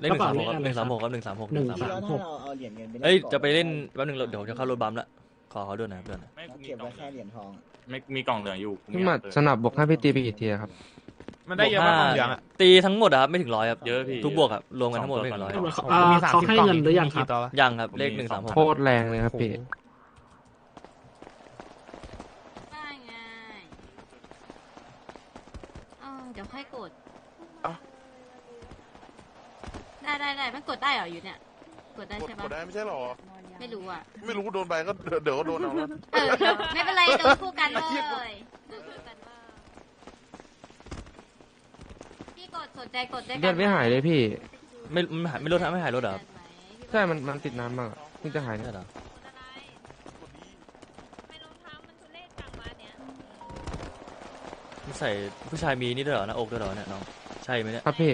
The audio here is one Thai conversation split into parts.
เลขหนึ่งสามหกครับหนึ่งสามหกครับหนึ่งสามหกหนึ่งสามหแล้กวถ้าเราเอาเหรียญเงินไปเอ้ยจะไปเล่นแป๊บนึงเดี๋ยวจะเข้ารถบัมละขอเขาด้วยนะครับเพื่อนไม่เรามีเก็บกล่อไว้งเหแค่ลืองเหรียญทองอะไม่มีกล่องเหลืองอยู่พี่หมัดสนับบวกให้พี่ตีไปกี่ทีอะครับมันได้เยอะมากของเหลืองอะตีทั้งหมดอะครับไม่ถึงร้อยครับเยอะพี่ ทุกบวกครับรวมกันทั้งหมดไม่ถึงร้อยเอ่อเขาให้เงินหรือยังครับตัววะยังครับเลขหนึ่งสามหกโคตรแรงเลยครับพี่ ได้ไงเออเดี๋ยวค่อยกด ได้ได้ได้ มันกดได้เหรออยู่เนี่ย กดได้กดใช่กปะดได้ไม่ใช่หรอ ไม่รู้อะ ไม่รู้โดนไปก็เดี๋ยวเดี๋ยวก็โดนเอาแล้ว เออเดี๋ยวไม่เป็นไรโดนคู่กันเลยโดนคู่กันเลยพี่กดสนใจกดได้กันเลือดไม่หายเลยพี่ ไม่ไม่หายไม่ลดไม่หายรถเหรอครับใช่ มันมันติดน้ำมากอะเพิ่งจะหายเนี่ย ใช่เหรอ มันใส่ผู้ชายมีนี่ด้วยเหรอหน้าอกด้วยเหรอเนี่ยน้อง ใช่ไหมเนี่ย ครับพี่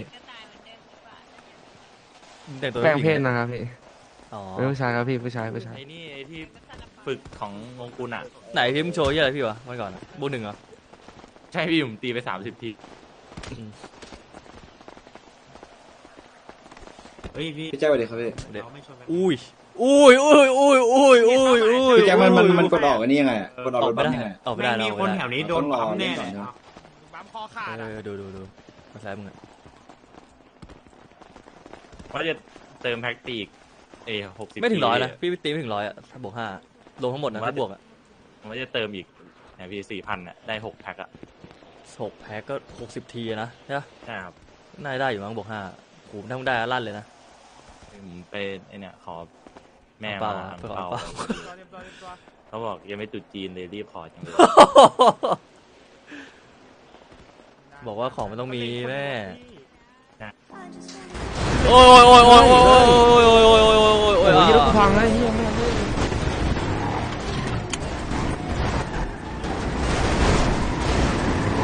แต่งตัวแปลงผู้หญิเพศนะครับพี่อ๋อเป็นผู้ชายครับพี่ผู้ชายผู้ชายไอ้นี่ไอ้ที่ฝึกของงงกุลอะ ไหนพี่มึงโชว์เหี้ยอะไรพี่วะวันก่อนอะบูหนึ่งเหรอ ใช่พี่ผมตีไปสามสิบทีเฮ้ยพี่พี่แจ๊คสวัสดีครับพี่เด็ดเราไม่ชนกันอุ้ยอุ้ยอุ้ยอุ้ยอุ้ยอุ้ยอุ้ยพี่แจ๊คมันมันมันอุ้ยกดออกอันนี้ยังไงอะกดออกอรอกถไม่บัมได้ยังไงออกไม่ได้ไม่เรามีออกคนไม่แถได้วนี้โดนต้องรอปั๊มแน่เล่นก่อนเลยเนอะปั๊มคอขาดเออะอดูดูดูมาซ้ายมึงอะ ว่าจะเติมแพ็กตีอีกเอหกสิบไม่ถึงร้อยนะพี่ตีไม่ถึงร้อยอะถ้าบวกห้ารวมทั้งหมดนะถ้าบวกอะผมว่าจะเติมอีกเนี่ยพี่สี่พันอะได้หกแพ็กอะหกแพ็กก็หกสิบทีอะนะใช่ปะใช่ครับน่าจะได้อยู่มั้งบวกห้าโหถ้ามึงได้อะลั่นเลยนะผมไปไอเนี่ยขอแม่เอาเปล่ามาอะอ่างเพื่อเปล่า เอาเปล่าเรียบร้อยเรียบร้อยเขาบอกยังไม่ตรุดจีนเลยรีบขอจังเลยบอกว่าของมันต้องมีแม่นะโอ้ยโอ้ยโอ้ยโอ้ยโอ้ยโอ้ยโอ้ยโอ้ยโอ้ยโอ้ยโอ้ยโอ้โอ้ยยรถกูพังแล้วไอ้เฮียแม่งเลย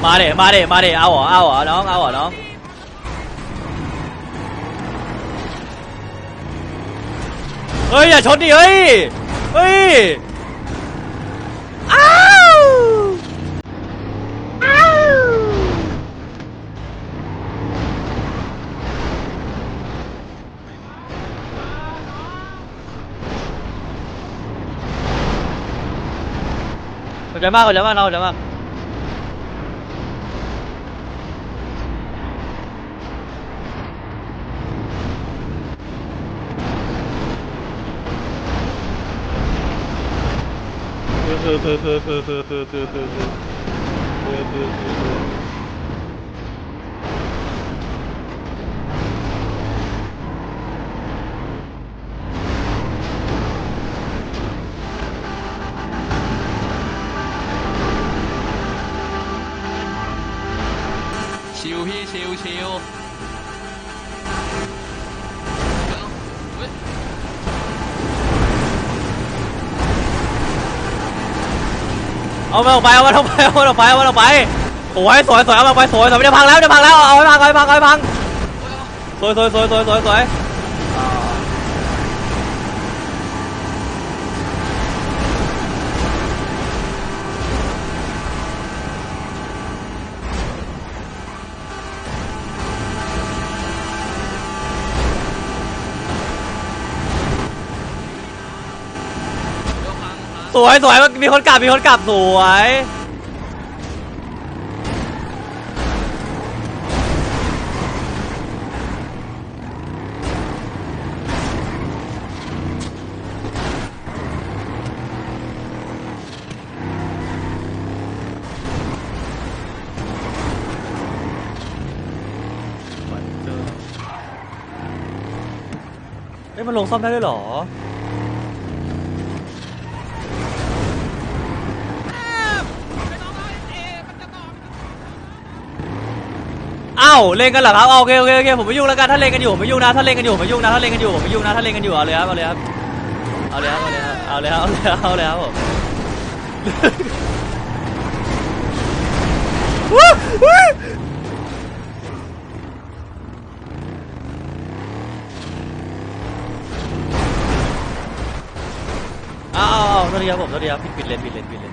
มาเดมาเดมาเดเอาเหรอเอาเหรอน้องเอาเหรอน้องเฮ้ยอย่าชนดิเฮ้ยเฮ้ยอ้ เดี๋ยวมากขอบใจมากน้องขอบใจมากคือคือคือคือคือคือคือคือคือคือคือ ชิวชิวเอามันออกไปเอามันออกไปเอามันออกไปเอามันออกไปสวยสวยสวยเอามันออกไปสวยสวยไม่ได้พังแล้วไม่ได้พังแล้วเอาไปพังเอาไปพังเอาไปพังสวยสวยสวยสวยสวยสวย สวยสวยมีคนกลับมีคนกลับสวยเอ้ยมันลงซ่อมได้ด้วยเหรอาเล่นกันเหรอครับโอเคโอเคโอเคผมไม่ยุ่งแล้วกันถ้าเล่นกันอยู่ผมไม่ยุ่งนะถ้าเล่นกันอยู่ผมไม่ยุ่งนะถ้าเล่นกันอยู่ผมไม่ยุ่งนะถ้าเล่นกันอยู่เอาเลยครับเอาเลยครับเอาเลยครับเอาเลยครับเอาเลยครับเอาเลยครับเอาเลยครับผมวู้วู้อ้าวอ้าวอ้าวโทษทีครับผมโทษทีครับผิดผิดเลนผิดเลนผิดเลน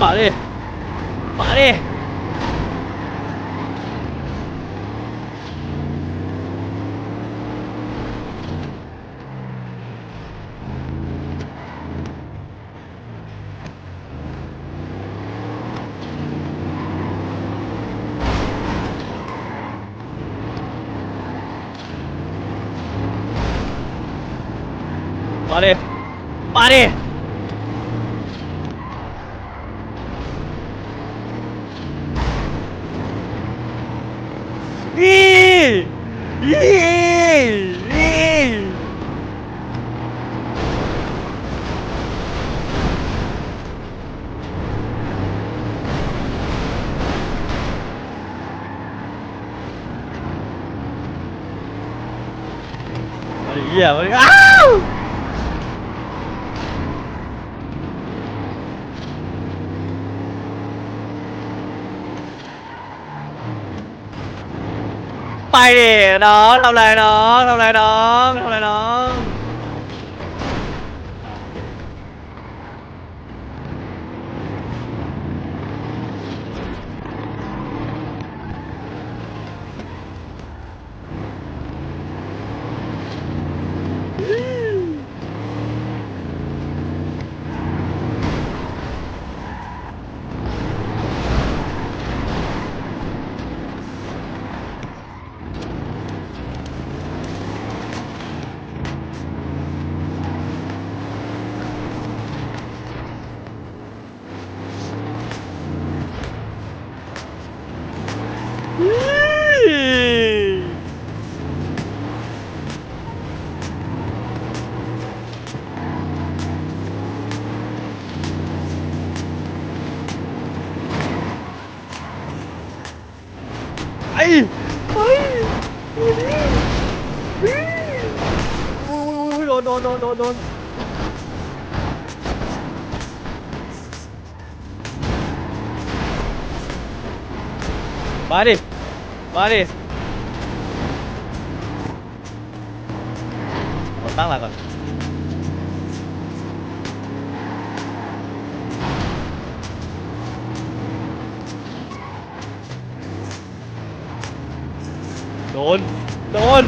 มาดิมาดิมาดิมาดิ มาดิ นี่นี่นี่มาดิ เหี้ยมันอ้าวไปดิน้องทำไรน้องทำไรน้องทำไรน้อง ไอ้ไอ้โดนโดนโดนโดนโดนมาดิ มาดิตั้งหลักก่อน ดน โดน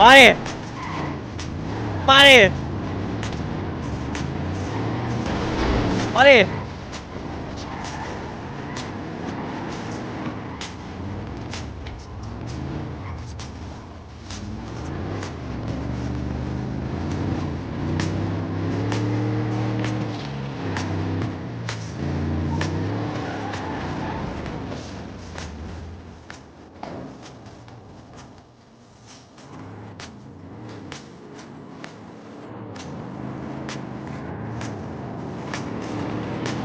มาดิมาดิมาดิ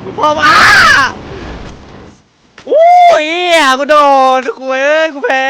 กูพ่อมาอู้ยอะกูโดนกูเอ้ยกูแพ้